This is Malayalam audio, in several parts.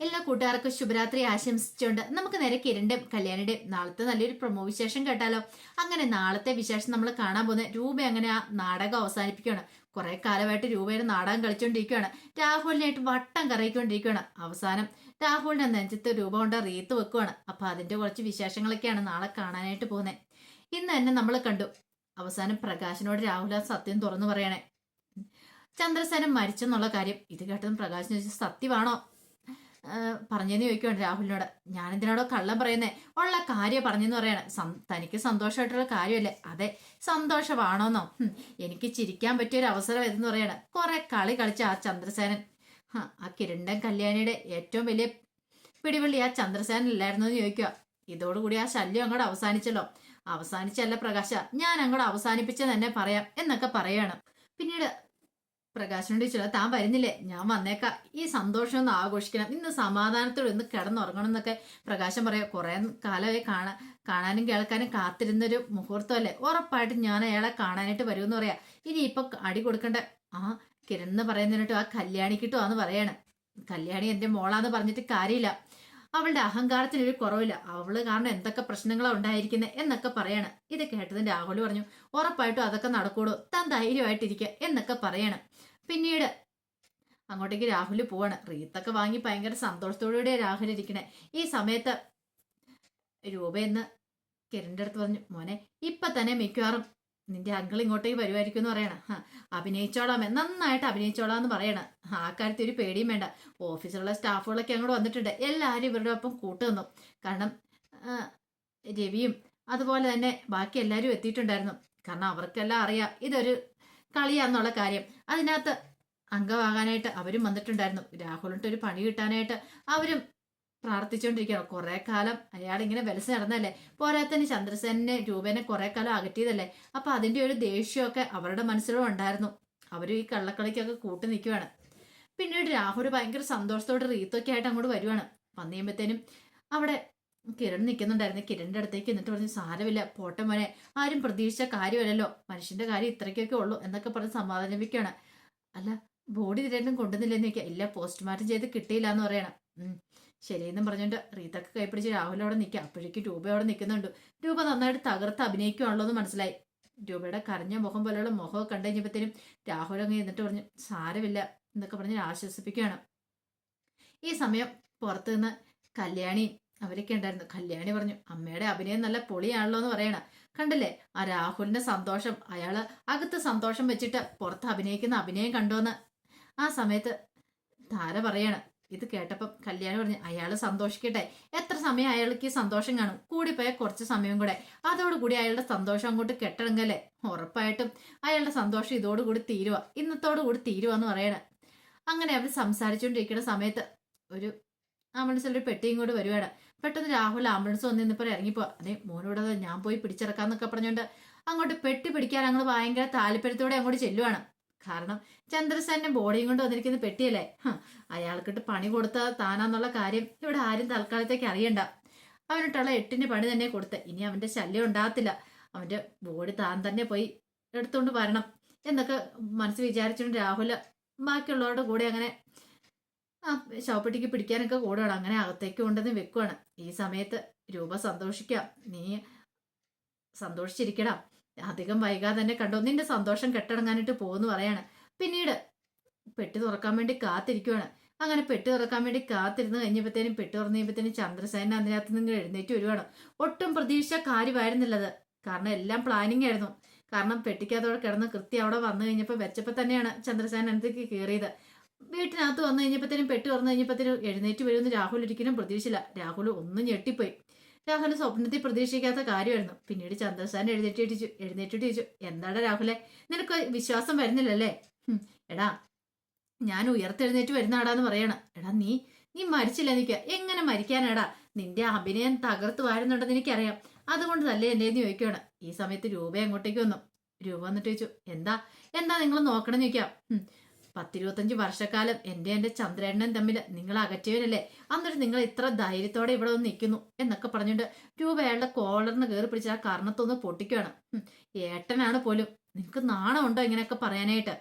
എല്ലാ കൂട്ടുകാർക്കും ശുഭരാത്രി ആശംസിച്ചുകൊണ്ട് നമുക്ക് നേരെ കിരണിന്റെ കല്യാണിയുടെ നാളത്തെ നല്ലൊരു പ്രൊമോ വിശേഷം കേട്ടാലോ? അങ്ങനെ നാളത്തെ വിശേഷം നമ്മൾ കാണാൻ പോകുന്ന രൂപ അങ്ങനെ ആ നാടകം അവസാനിപ്പിക്കുകയാണ്. കുറെ കാലമായിട്ട് രൂപയുടെ നാടകം കളിച്ചുകൊണ്ടിരിക്കുകയാണ് രാഹുലിനായിട്ട് വട്ടം കറയിക്കൊണ്ടിരിക്കുകയാണ് അവസാനം. രാഹുലിന്റെ നെഞ്ചത്ത് രൂപ കൊണ്ട് റീത്ത് വെക്കുകയാണ് അപ്പൊ അതിന്റെ കുറച്ച് വിശേഷങ്ങളൊക്കെയാണ് നാളെ കാണാനായിട്ട് പോകുന്നത് ഇന്ന് തന്നെ നമ്മൾ കണ്ടു. അവസാനം പ്രകാശിനോട് രാഹുൽ ആ സത്യം തുറന്നു പറയണേ. ചന്ദ്രസേനൻ മരിച്ചെന്നുള്ള കാര്യം. ഇത് കേട്ടതും പ്രകാശിന് സത്യമാണോ? പറഞ്ഞെന്ന് ചോദിക്കുവാണ് രാഹുലിനോട്. ഞാൻ എന്തിനാടോ കള്ളം പറയുന്നേ? ഉള്ള കാര്യം പറഞ്ഞെന്ന് പറയണ. തനിക്ക് സന്തോഷമായിട്ടുള്ള കാര്യമല്ലേ അതെ സന്തോഷമാണോന്നോ? എനിക്ക് ചിരിക്കാൻ പറ്റിയ ഒരു അവസരം ഇതെന്ന് പറയണ. കുറെ കളി കളിച്ച ആ ചന്ദ്രസേനൻ. ആ കിരണ്ടൻ കല്യാണിയുടെ ഏറ്റവും വലിയ പിടിവള്ളി ആ ചന്ദ്രസേനൻ ഇല്ലായിരുന്നു എന്ന് ചോദിക്കുക ഇതോടുകൂടി ആ ശല്യം അങ്ങോട്ട് അവസാനിച്ചല്ലോ. അവസാനിച്ചല്ല പ്രകാശ ഞാൻ അങ്ങോട്ട് അവസാനിപ്പിച്ചെന്ന് തന്നെ പറയാം എന്നൊക്കെ പറയാണ്. പിന്നീട് പ്രകാശനോട് ചോദിച്ചാൽ താൻ വരുന്നില്ലേ? ഞാൻ വന്നേക്കാം. ഈ സന്തോഷം ഒന്ന് ആഘോഷിക്കണം. ഇന്ന് സമാധാനത്തോടെ ഒന്ന് കിടന്നുറങ്ങണം എന്നൊക്കെ പ്രകാശം പറയാം. കുറെ കാലമായി കാണാൻ കാണാനും കേൾക്കാനും കാത്തിരുന്നൊരു മുഹൂർത്തമല്ലേ? ഉറപ്പായിട്ടും ഞാൻ അയാളെ കാണാനായിട്ട് വരുമെന്ന് പറയാ. ഇനി ഇപ്പൊ അടി കൊടുക്കണ്ട. ആ കിരൺ എന്ന് പറയുന്നതിനോട്ട് ആ കല്യാണിക്കിട്ടുവാന്ന് പറയാണ്. കല്യാണി എന്റെ മോളാന്ന് പറഞ്ഞിട്ട് കാര്യമില്ല. അവളുടെ അഹങ്കാരത്തിന് ഒരു കുറവില്ല. അവൾ കാരണം എന്തൊക്കെ പ്രശ്നങ്ങളാണ് ഉണ്ടായിരിക്കുന്നത് എന്നൊക്കെ പറയാണ്. ഇത് കേട്ടതിന് രാഹുൽ പറഞ്ഞു ഉറപ്പായിട്ടും അതൊക്കെ നടക്കൂടൂ താൻ ധൈര്യമായിട്ടിരിക്കുക എന്നൊക്കെ പറയാണ്. പിന്നീട് അങ്ങോട്ടേക്ക് രാഹുൽ പോവാണ്. റീത്തൊക്കെ വാങ്ങി ഭയങ്കര സന്തോഷത്തോടുകൂടിയ രാഹുൽ ഇരിക്കണേ. ഈ സമയത്ത് രൂപയെന്ന് കിരണിന്റെ അടുത്ത് പറഞ്ഞു മോനെ ഇപ്പൊ തന്നെ മിക്കവാറും നിന്റെ അങ്കിൾ ഇങ്ങോട്ടേക്ക് വരുമായിരിക്കും എന്ന് പറയണം. "ഹ, അഭിനയിച്ചോളാം. നന്നായിട്ട് അഭിനയിച്ചോളാം എന്ന് പറയണം. ആ കാര്യത്തിൽ ഒരു പേടിയും വേണ്ട. ഓഫീസിലുള്ള സ്റ്റാഫുകളൊക്കെ അങ്ങോട്ട് വന്നിട്ടുണ്ട്. എല്ലാവരും ഇവരുടെ ഒപ്പം കൂട്ടുനിന്നു കാരണം രവിയും അതുപോലെ തന്നെ ബാക്കി എല്ലാവരും എത്തിയിട്ടുണ്ടായിരുന്നു. കാരണം അവർക്കെല്ലാം അറിയാം. ഇതൊരു കളിയാന്നുള്ള കാര്യം. അതിനകത്ത് അംഗമാകാനായിട്ട് അവരും വന്നിട്ടുണ്ടായിരുന്നു. രാഹുലിന്റെ ഒരു പണി കിട്ടാനായിട്ട് അവരും പ്രാർത്ഥിച്ചുകൊണ്ടിരിക്കുകയാണ് കുറെ കാലം അയാൾ ഇങ്ങനെ വിലസ് നടന്നല്ലേ പോരാത്തന്നെ ചന്ദ്രസേനെ രൂപേനെ കുറെ കാലം അകറ്റിയതല്ലേ? അപ്പൊ അതിന്റെ ഒരു ദേഷ്യമൊക്കെ അവരുടെ മനസ്സിലും ഉണ്ടായിരുന്നു. അവരും ഈ കള്ളക്കളിക്കൊക്കെ കൂട്ടു നിൽക്കുവാണ്. പിന്നീട് രാഹുൽ ഭയങ്കര സന്തോഷത്തോടെ റീത്തൊക്കെ ആയിട്ട് അങ്ങോട്ട് വരുവാണ്. വന്നു കഴിയുമ്പത്തേനും അവിടെ കിരൺ നിൽക്കുന്നുണ്ടായിരുന്നു കിരണിന്റെ അടുത്തേക്ക് എന്നിട്ട് പറഞ്ഞു സാരമില്ല പോട്ടെ മോനെ. ആരും പ്രതീക്ഷിച്ച കാര്യമല്ലല്ലോ. മനുഷ്യന്റെ കാര്യം ഇത്രയ്ക്കൊക്കെ ഉള്ളൂ എന്നൊക്കെ പറഞ്ഞ് സമാധാനിപ്പിക്കുകയാണ്. അല്ല ബോഡി രണ്ടും കൊണ്ടുവന്നില്ലെന്ന് ചോദിക്കുക. ഇല്ല പോസ്റ്റ്മോർട്ടം ചെയ്ത് കിട്ടിയില്ല എന്ന് പറയണം ശരിയെന്നും പറഞ്ഞുകൊണ്ട് റീതക്ക് കൈപ്പിടിച്ച് രാഹുൽ അവിടെ നിൽക്കുക. അപ്പോഴേക്കും രൂപ അവിടെ നിൽക്കുന്നുണ്ട്. രൂപ നന്നായിട്ട് തകർത്ത് അഭിനയിക്കുകയാണല്ലോ എന്ന് മനസ്സിലായി. രൂപയുടെ കരഞ്ഞ മുഖം പോലെയുള്ള മുഖമൊക്കെ കണ്ടു കഴിഞ്ഞപ്പോഴത്തേനും രാഹുൽ അങ്ങ് എന്നിട്ട് പറഞ്ഞു സാരമില്ല എന്നൊക്കെ പറഞ്ഞ് ആശ്വസിപ്പിക്കുകയാണ്. ഈ സമയം പുറത്തുനിന്ന് കല്യാണിയും കല്യാണി അവരൊക്കെ ഉണ്ടായിരുന്നു. കല്യാണി പറഞ്ഞു അമ്മയുടെ അഭിനയം നല്ല പൊളിയാണല്ലോ എന്ന് പറയണ. കണ്ടില്ലേ? ആ രാഹുലിന്റെ സന്തോഷം അയാൾ അകത്ത് സന്തോഷം വെച്ചിട്ട് പുറത്ത് അഭിനയിക്കുന്ന അഭിനയം കണ്ടോന്ന്. ആ സമയത്ത് താര പറയാണ് ഇത് കേട്ടപ്പം കല്യാണി പറഞ്ഞു അയാൾ സന്തോഷിക്കട്ടെ. എത്ര സമയം അയാൾക്ക് സന്തോഷം കാണും? കൂടി കൂടിപ്പോയ കുറച്ച് സമയം കൂടെ. അതോടുകൂടി അയാളുടെ സന്തോഷം അങ്ങോട്ട് കെട്ടടങ്ങല്ലേ? ഉറപ്പായിട്ടും അയാളുടെ സന്തോഷം ഇതോടുകൂടി തീരുക ഇന്നത്തോടു കൂടി തീരുക എന്ന് പറയണ. അങ്ങനെ അവർ സംസാരിച്ചുകൊണ്ടിരിക്കുന്ന സമയത്ത് ഒരു ആംബുലൻസിൽ ഒരു പെട്ടിയും കൂടി വരുവാണ്. പെട്ടെന്ന് രാഹുൽ ആംബുലൻസ് വന്ന് നിന്നിപ്പോൾ ഇറങ്ങിപ്പോ. അതെ മോനോട് ഞാൻ പോയി പിടിച്ചിറക്കാന്നൊക്കെ പറഞ്ഞുകൊണ്ട് അങ്ങോട്ട് പെട്ടി പിടിക്കാൻ അങ്ങോട്ട് ഭയങ്കര താല്പര്യത്തോടെ അങ്ങോട്ട് ചെല്ലുവാണ്. കാരണം ചന്ദ്രസേന്റെ ബോഡിയും കൊണ്ട് വന്നിരിക്കുന്ന പെട്ടിയല്ലേ? അയാൾക്കിട്ട് പണി കൊടുത്ത താനാന്നുള്ള കാര്യം ഇവിടെ ആരും തൽക്കാലത്തേക്ക് അറിയണ്ട. അവനിട്ടുള്ള എട്ടിന്റെ പണി തന്നെ കൊടുത്ത്. ഇനി അവന്റെ ശല്യം ഉണ്ടാകത്തില്ല. അവന്റെ ബോഡി താൻ തന്നെ പോയി എടുത്തുകൊണ്ട് വരണം. എന്നൊക്കെ മനസ്സ് വിചാരിച്ചുകൊണ്ട് രാഹുൽ ബാക്കിയുള്ളവരുടെ കൂടെ അങ്ങനെ ആ ശവപ്പെട്ടിക്ക് പിടിക്കാനൊക്കെ കൂടുകയാണ് അങ്ങനെ അകത്തേക്ക് കൊണ്ടുവന്ന് വെക്കുവാണ്. ഈ സമയത്ത് രൂപ സന്തോഷിക്കാം. നീ സന്തോഷിച്ചിരിക്കണം. അധികം വൈകാതെ തന്നെ കണ്ടോ? നിന്റെ സന്തോഷം കെട്ടടങ്ങാനായിട്ട് പോകുന്നു പറയാണ്. പിന്നീട് പെട്ടി തുറക്കാൻ വേണ്ടി കാത്തിരിക്കുവാണ്. അങ്ങനെ പെട്ടി തുറക്കാൻ വേണ്ടി കാത്തിരുന്ന് കഴിഞ്ഞപ്പോഴത്തേനും പെട്ടി തുറന്നു കഴിയുമ്പോഴത്തേനും ചന്ദ്രസേന അതിനകത്ത് നിന്ന് എഴുന്നേറ്റ് വരുവാണ്. ഒട്ടും പ്രതീക്ഷ കാര്യമായിരുന്നില്ലത്. കാരണം എല്ലാം പ്ലാനിങ് ആയിരുന്നു. കാരണം പെട്ടിക്കകത്തോടെ കിടന്ന് കൃത്യം അവിടെ വന്നു കഴിഞ്ഞപ്പോൾ വെച്ചപ്പോൾ തന്നെയാണ് ചന്ദ്രസേന അതിനകത്തേക്ക് കയറിയത്. വീട്ടിനകത്ത് വന്നു കഴിഞ്ഞപ്പോഴത്തേനും പെട്ടി വന്നു കഴിഞ്ഞപ്പോഴത്തേനും എഴുന്നേറ്റ് വരുമെന്ന് രാഹുൽ ഒരിക്കലും പ്രതീക്ഷിച്ചില്ല. രാഹുൽ ഒന്നും ഞെട്ടിപ്പോയി. രാഹുലിന് സ്വപ്നത്തിൽ പ്രതീക്ഷിക്കാത്ത കാര്യമായിരുന്നു. പിന്നീട് ചന്ദ്രസാൻ എഴുന്നേറ്റ് ചോദിച്ചു എഴുന്നേറ്റിട്ട് ചോദിച്ചു എന്താടാ രാഹുലെ? നിനക്ക് വിശ്വാസം വരുന്നില്ലല്ലേ? എടാ ഞാൻ ഉയർത്തെഴുന്നേറ്റ് വരുന്നാടാന്ന് പറയണം. എടാ നീ നീ മരിച്ചില്ല നിക്ക എങ്ങനെ മരിക്കാനാടാ? നിന്റെ അഭിനയം തകർത്ത് വാഴുന്നുണ്ടെന്ന് എനിക്കറിയാം. അതുകൊണ്ട് തന്നെ എന്റെ ചോദിക്കുകയാണ്. ഈ സമയത്ത് രൂപ അങ്ങോട്ടേക്ക് വന്നു. രൂപ വന്നിട്ട് ചോദിച്ചു എന്താ എന്താ നിങ്ങൾ നോക്കണം ചോദിക്കാം. പത്തിരുപത്തഞ്ച് വർഷക്കാലം എന്റെ എന്റെ ചന്ദ്രേണ്ണൻ തമ്മിൽ നിങ്ങൾ അകറ്റിയവരല്ലേ അന്നൊരു നിങ്ങൾ ഇത്ര ധൈര്യത്തോടെ ഇവിടെ വന്ന് നിൽക്കുന്നു എന്നൊക്കെ പറഞ്ഞുകൊണ്ട് രൂപ അയാളുടെ കോളറിന് കയറി പിടിച്ച് ആ കർണത്തൊന്ന് പൊട്ടിക്കുകയാണ്. ഏട്ടനാണ് പോലും. നിങ്ങൾക്ക് നാണമുണ്ടോ ഇങ്ങനെയൊക്കെ പറയാനായിട്ട്?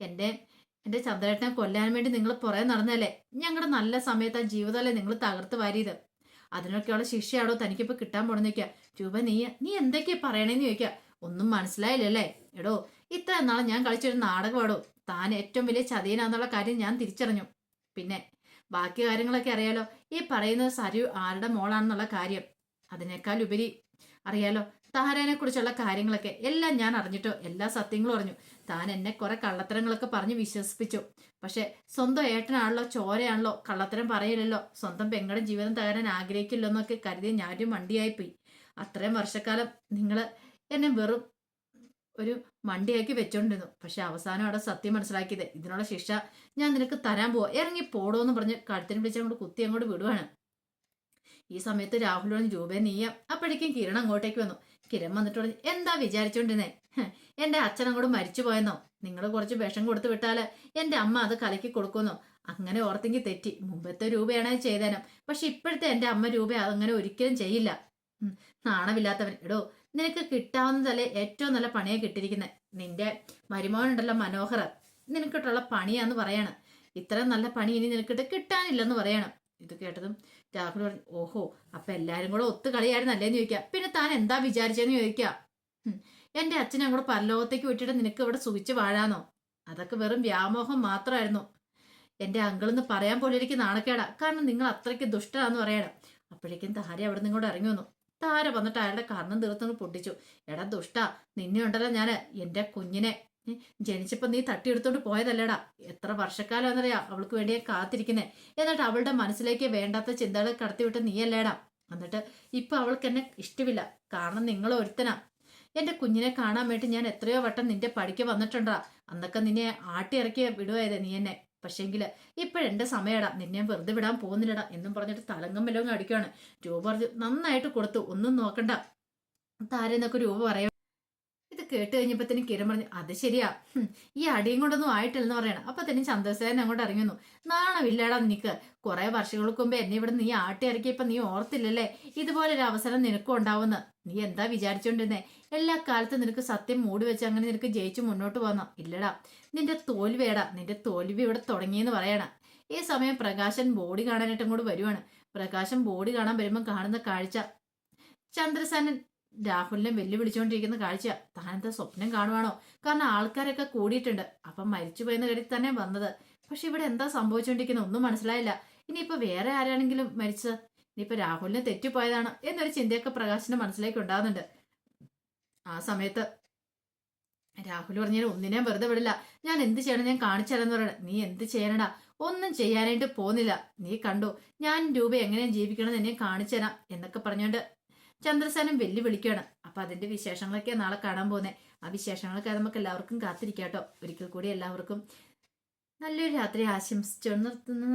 എന്റെ എന്റെ ചന്ദ്രേട്ടനെ കൊല്ലാൻ വേണ്ടി നിങ്ങൾ പുറകെ നടന്നല്ലേ ഞങ്ങളുടെ നല്ല സമയത്ത് ആ ജീവിതമല്ലേ നിങ്ങൾ തകർത്ത് വാരിയത്? അതിനൊക്കെയുള്ള ശിക്ഷയാണോ തനിക്കിപ്പോ കിട്ടാൻ പോണെന്ന് രൂപ നീ നീ എന്തൊക്കെയാ പറയണേന്ന് ചോദിക്കുക. ഒന്നും മനസ്സിലായില്ലല്ലേ? എടോ ഇത്ര നാളെ ഞാൻ കളിച്ചൊരു നാടകമാടോ? താൻ ഏറ്റവും വലിയ ചതിയനാന്നുള്ള കാര്യം ഞാൻ തിരിച്ചറിഞ്ഞു. പിന്നെ ബാക്കി കാര്യങ്ങളൊക്കെ അറിയാലോ? ഈ പറയുന്ന സരു ആരുടെ മോളാണെന്നുള്ള കാര്യം. അതിനേക്കാൾ ഉപരി അറിയാലോ? താരനെ കുറിച്ചുള്ള കാര്യങ്ങളൊക്കെ എല്ലാം ഞാൻ അറിഞ്ഞിട്ടോ? എല്ലാ സത്യങ്ങളും അറിഞ്ഞു. താൻ എന്നെ കുറെ കള്ളത്തരങ്ങളൊക്കെ പറഞ്ഞ് വിശ്വസിപ്പിച്ചു. പക്ഷെ സ്വന്തം ഏട്ടനാണല്ലോ ചോരയാണല്ലോ കള്ളത്തരം പറയില്ലല്ലോ. സ്വന്തം പെങ്ങളുടെ ജീവിതം തകരാൻ ആഗ്രഹിക്കില്ലെന്നൊക്കെ കരുതി ഞാനൊരു മണ്ടിയായിപ്പോയി അത്രയും വർഷക്കാലം നിങ്ങൾ എന്നെ വെറും ഒരു മണ്ടിയാക്കി വെച്ചോണ്ടിരുന്നു. പക്ഷെ അവസാനം അവിടെ സത്യം മനസ്സിലാക്കിയത് ഇതിനുള്ള ശിക്ഷ ഞാൻ നിനക്ക് തരാൻ പോവാ. ഇറങ്ങി പോടോന്ന് പറഞ്ഞ് കഴുത്തിന് പിടിച്ച് അങ്ങോട്ട് കുത്തി അങ്ങോട്ട് വിടുവാണ്. ഈ സമയത്ത് രാഹുലോട് രൂപ നീയാം. അപ്പോഴേക്കും കിരൺ അങ്ങോട്ടേക്ക് വന്നു. കിരൺ വന്നിട്ട് പറഞ്ഞു എന്താ വിചാരിച്ചോണ്ടിരുന്നേ? എന്റെ അച്ഛൻ അങ്ങോട്ട് മരിച്ചു പോയെന്നോ? നിങ്ങൾ കുറച്ച് വിഷം കൊടുത്തു വിട്ടാൽ എന്റെ അമ്മ അത് കലക്കി കൊടുക്കുന്നോ അങ്ങനെ ഓർത്തെങ്കിൽ തെറ്റി. മുമ്പത്തെ രൂപയാണ് ചെയ്തേനം. പക്ഷെ ഇപ്പോഴത്തെ എന്റെ അമ്മ രൂപ അതങ്ങനെ ഒരിക്കലും ചെയ്യില്ല. നാണമില്ലാത്തവൻ. എടോ നിനക്ക് കിട്ടാവുന്നതല്ലേ ഏറ്റവും നല്ല പണിയാ കിട്ടിയിരിക്കുന്നത് നിന്റെ മരുമോനുണ്ടല്ലോ മനോഹർ. നിനക്കിട്ടുള്ള പണിയാന്ന് പറയണം. ഇത്ര നല്ല പണി ഇനി നിനക്കിട്ട് കിട്ടാനില്ലെന്ന് പറയണം. ഇത് കേട്ടതും രാഹുൽ പറഞ്ഞു ഓഹോ അപ്പൊ എല്ലാരും കൂടെ ഒത്തു കളിയായിരുന്നല്ലേന്ന് ചോദിക്കുക പിന്നെ താൻ എന്താ വിചാരിച്ചെന്ന് ചോദിക്കുക ഉം, എന്റെ അച്ഛനെ അങ്ങോട്ട് പരലോകത്തേക്ക് വിട്ടിട്ട് നിനക്ക് ഇവിടെ സുഖിച്ച് വാഴാന്നോ? അതൊക്കെ വെറും വ്യാമോഹം മാത്രമായിരുന്നു എന്റെ അങ്കിളെന്ന് പറയാൻ പോലും എനിക്ക് നാണക്കേടാ. കാരണം നിങ്ങൾ അത്രയ്ക്ക് ദുഷ്ടരാന്ന് പറയണം. അപ്പോഴേക്കും താര അവിടെ നിങ്ങോട്ട് ഇറങ്ങി വന്നു. താര വന്നിട്ട് അയാളുടെ കർണം തീർത്തങ്ങ് പൊട്ടിച്ചു. എടാ ദുഷ്ട നിന്നെ ഉണ്ടല്ലോ ഞാൻ. എന്റെ കുഞ്ഞിനെ ജനിച്ചപ്പോൾ ജനിച്ചപ്പോ നീ തട്ടിയെടുത്തോണ്ട് പോയതല്ലേടാ. എത്ര വർഷക്കാലം എന്നറിയാ അവൾക്ക് വേണ്ടി ഞാൻ കാത്തിരിക്കുന്നേ. എന്നിട്ട് അവളുടെ മനസ്സിലേക്ക് വേണ്ടാത്ത ചിന്തകൾ കടത്തിവിട്ട് നീയല്ലേടാ. എന്നിട്ട് ഇപ്പൊ അവൾക്ക് എന്നെ ഇഷ്ടമില്ല കാരണം നിങ്ങൾ ഒരുത്തനാ. എന്റെ കുഞ്ഞിനെ കാണാൻ വേണ്ടി ഞാൻ എത്രയോ വട്ടം നിന്റെ പടിക്ക് വന്നിട്ടുണ്ടാ. അന്നൊക്കെ നിന്നെ ആട്ടി ഇറക്കി വിടുവായത് നീ എന്നെ. പക്ഷേങ്കിൽ ഇപ്പോഴെന്റെ സമയടാ നിന്നെ വെറുതെ വിടാൻ പോകുന്നില്ലടാ എന്നും പറഞ്ഞിട്ട് തലങ്കം വല്ലതും അടിക്കുകയാണ് രൂപ പറഞ്ഞു നന്നായിട്ട് കൊടുത്തു ഒന്നും നോക്കണ്ട. താരെന്നൊക്കെ രൂപ പറയാം ഇത് കേട്ട് കഴിഞ്ഞപ്പോഴത്തേനും കിരൺ പറഞ്ഞു അത് ശരിയാ. ഈ അടിയും കൊണ്ടൊന്നും ആയിട്ടില്ലെന്ന് പറയണം. അപ്പൊ തന്നെ ചന്ദ്രസേനൻ അങ്ങോട്ട് ഇറങ്ങി വന്നു. നാണമില്ലടാ നിനക്ക്. കുറെ വർഷങ്ങൾക്ക് മുമ്പ് എന്നെ ഇവിടെ നീ ആട്ടി ഇറക്കിയപ്പോ നീ ഓർത്തില്ലല്ലേ? ഇതുപോലൊരു അവസരം നിനക്കും ഉണ്ടാവുന്ന നീ എന്താ വിചാരിച്ചോണ്ടിരുന്നേ? എല്ലാ കാലത്തും നിനക്ക് സത്യം മൂടി വെച്ച് അങ്ങനെ നിനക്ക് ജയിച്ചു മുന്നോട്ട് പോന്നോ ഇല്ലടാ. നിന്റെ തോൽവിയടാ. നിന്റെ തോൽവി ഇവിടെ തുടങ്ങിയെന്ന് പറയണ. ഈ സമയം പ്രകാശൻ ബോഡി കാണാനായിട്ട് അങ്ങോട്ട് വരുവാണ്. പ്രകാശൻ ബോഡി കാണാൻ വരുമ്പോൾ കാണുന്ന കാഴ്ച. ചന്ദ്രസേനൻ രാഹുലിനെ വെല്ലുവിളിച്ചുകൊണ്ടിരിക്കുന്ന കാഴ്ച. താനെന്താ സ്വപ്നം കാണുവാണോ? കാരണം ആൾക്കാരൊക്കെ കൂടിയിട്ടുണ്ട്. അപ്പം മരിച്ചു പോയെന്ന കരുതി തന്നെ വന്നത്. പക്ഷെ ഇവിടെ എന്താ സംഭവിച്ചുകൊണ്ടിരിക്കുന്നത് ഒന്നും മനസ്സിലായില്ല. ഇനിയിപ്പോ വേറെ ആരാണെങ്കിലും മരിച്ചത്? ഇനിയിപ്പോ രാഹുലിന് തെറ്റിപ്പോയതാണ് എന്നൊരു ചിന്തയൊക്കെ പ്രകാശിന്റെ മനസ്സിലേക്ക് ഉണ്ടാകുന്നുണ്ട്. ആ സമയത്ത് രാഹുൽ പറഞ്ഞാൽ ഒന്നിനെയും വെറുതെ വിടില്ല. ഞാൻ എന്ത് ചെയ്യണം? ഞാൻ കാണിച്ചു തരാന്ന് പറയണ നീ എന്ത് ചെയ്യണടാ? ഒന്നും ചെയ്യാനായിട്ട് പോന്നില്ല. നീ കണ്ടു? ഞാൻ രൂപ എങ്ങനെയും ജീവിക്കണം എന്ന് എന്നെ കാണിച്ചു തരാം എന്നൊക്കെ പറഞ്ഞുകൊണ്ട് ചന്ദ്രസേനം വെല്ലുവിളിക്കുകയാണ്. അപ്പൊ അതിന്റെ വിശേഷങ്ങളൊക്കെ നാളെ കാണാൻ പോകുന്നത് ആ വിശേഷങ്ങളൊക്കെ നമുക്ക് എല്ലാവർക്കും കാത്തിരിക്കാട്ടോ. ഒരിക്കൽ കൂടി എല്ലാവർക്കും നല്ലൊരു രാത്രി ആശംസിച്ചു. നിർത്തുന്നു.